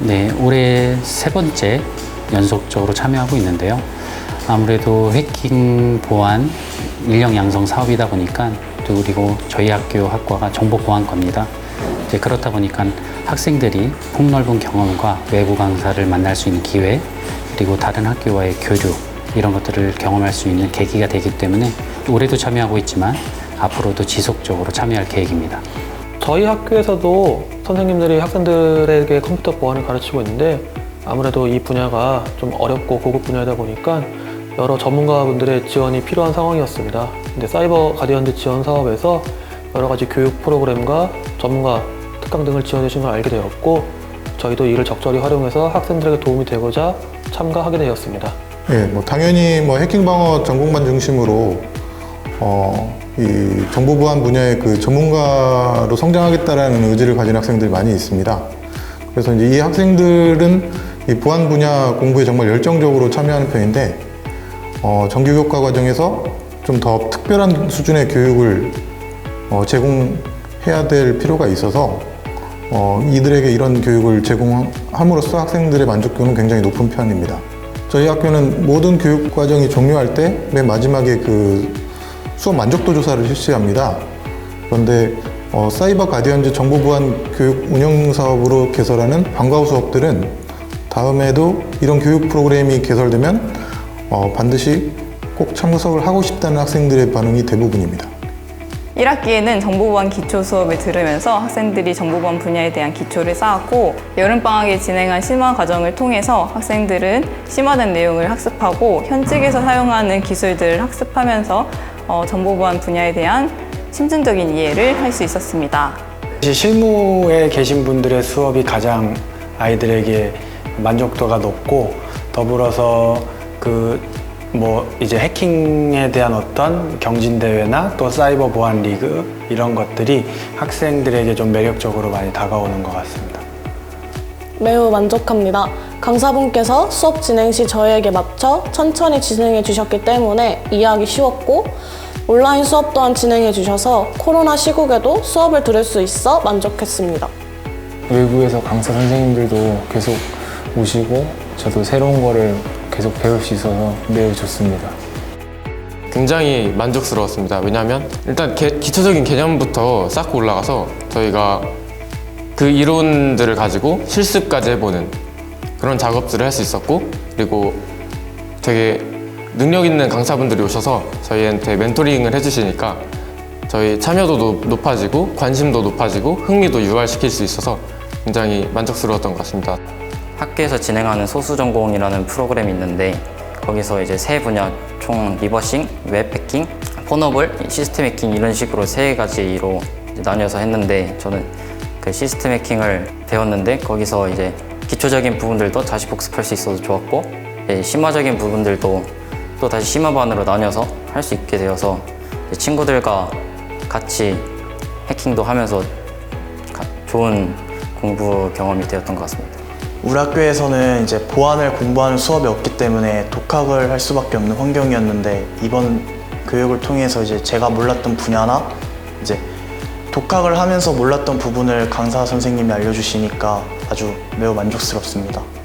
네, 올해 세 번째 연속적으로 참여하고 있는데요. 아무래도 해킹 보안 인력 양성 사업이다 보니까 또 그리고 저희 학교 학과가 정보 보안과입니다. 이제 그렇다 보니까 학생들이 폭넓은 경험과 외부 강사를 만날 수 있는 기회 그리고 다른 학교와의 교류 이런 것들을 경험할 수 있는 계기가 되기 때문에 올해도 참여하고 있지만 앞으로도 지속적으로 참여할 계획입니다. 저희 학교에서도 선생님들이 학생들에게 컴퓨터 보안을 가르치고 있는데 아무래도 이 분야가 좀 어렵고 고급 분야이다 보니까 여러 전문가분들의 지원이 필요한 상황이었습니다. 근데 사이버 가디언즈 지원 사업에서 여러 가지 교육 프로그램과 전문가 특강 등을 지원해 주신 걸 알게 되었고 저희도 이를 적절히 활용해서 학생들에게 도움이 되고자 참가하게 되었습니다. 예, 뭐 당연히 뭐 해킹 방어 전공반 중심으로 어, 이 정보 보안 분야의 그 전문가로 성장하겠다라는 의지를 가진 학생들이 많이 있습니다. 그래서 이제 이 학생들은 이 보안 분야 공부에 정말 열정적으로 참여하는 편인데 어, 정규 교과 과정에서 좀 더 특별한 수준의 교육을 어, 제공해야 될 필요가 있어서 어, 이들에게 이런 교육을 제공함으로써 학생들의 만족도는 굉장히 높은 편입니다. 저희 학교는 모든 교육 과정이 종료할 때 맨 마지막에 그 수업 만족도 조사를 실시합니다. 그런데 어, 사이버 가디언즈 정보보안 교육 운영 사업으로 개설하는 방과 후 수업들은 다음에도 이런 교육 프로그램이 개설되면 어, 반드시 꼭 참석을 하고 싶다는 학생들의 반응이 대부분입니다. 1학기에는 정보보안 기초 수업을 들으면서 학생들이 정보보안 분야에 대한 기초를 쌓았고 여름방학에 진행한 심화 과정을 통해서 학생들은 심화된 내용을 학습하고 현직에서 사용하는 기술들을 학습하면서 어, 정보보안 분야에 대한 심층적인 이해를 할 수 있었습니다. 사실 실무에 계신 분들의 수업이 가장 아이들에게 만족도가 높고 더불어서 그 뭐 이제 해킹에 대한 어떤 경진 대회나 또 사이버 보안 리그 이런 것들이 학생들에게 좀 매력적으로 많이 다가오는 것 같습니다. 매우 만족합니다. 강사분께서 수업 진행 시 저희에게 맞춰 천천히 진행해 주셨기 때문에 이해하기 쉬웠고 온라인 수업 또한 진행해 주셔서 코로나 시국에도 수업을 들을 수 있어 만족했습니다. 외부에서 강사 선생님들도 계속 오시고 저도 새로운 거를 계속 배울 수 있어서 매우 좋습니다. 굉장히 만족스러웠습니다. 왜냐하면 일단 개- 기초적인 개념부터 쌓고 올라가서 저희가 그 이론들을 가지고 실습까지 해보는 그런 작업들을 할 수 있었고 그리고 되게 능력 있는 강사분들이 오셔서 저희한테 멘토링을 해주시니까 저희 참여도도 높아지고 관심도 높아지고 흥미도 유발시킬 수 있어서 굉장히 만족스러웠던 것 같습니다. 학교에서 진행하는 소수전공이라는 프로그램이 있는데 거기서 이제 세 분야 총 리버싱, 웹 해킹, 폰업을 시스템 해킹 이런 식으로 세 가지로 나뉘어서 했는데 저는 그 시스템 해킹을 배웠는데 거기서 이제 기초적인 부분들도 다시 복습할 수 있어서 좋았고 이제 심화적인 부분들도 또 다시 심화반으로 나뉘어서 할 수 있게 되어서 친구들과 같이 해킹도 하면서 가- 좋은 공부 경험이 되었던 것 같습니다. 우리 학교에서는 이제 보안을 공부하는 수업이 없기 때문에 독학을 할 수밖에 없는 환경이었는데 이번 교육을 통해서 이제 제가 몰랐던 분야나 이제 독학을 하면서 몰랐던 부분을 강사 선생님이 알려주시니까 아주 매우 만족스럽습니다.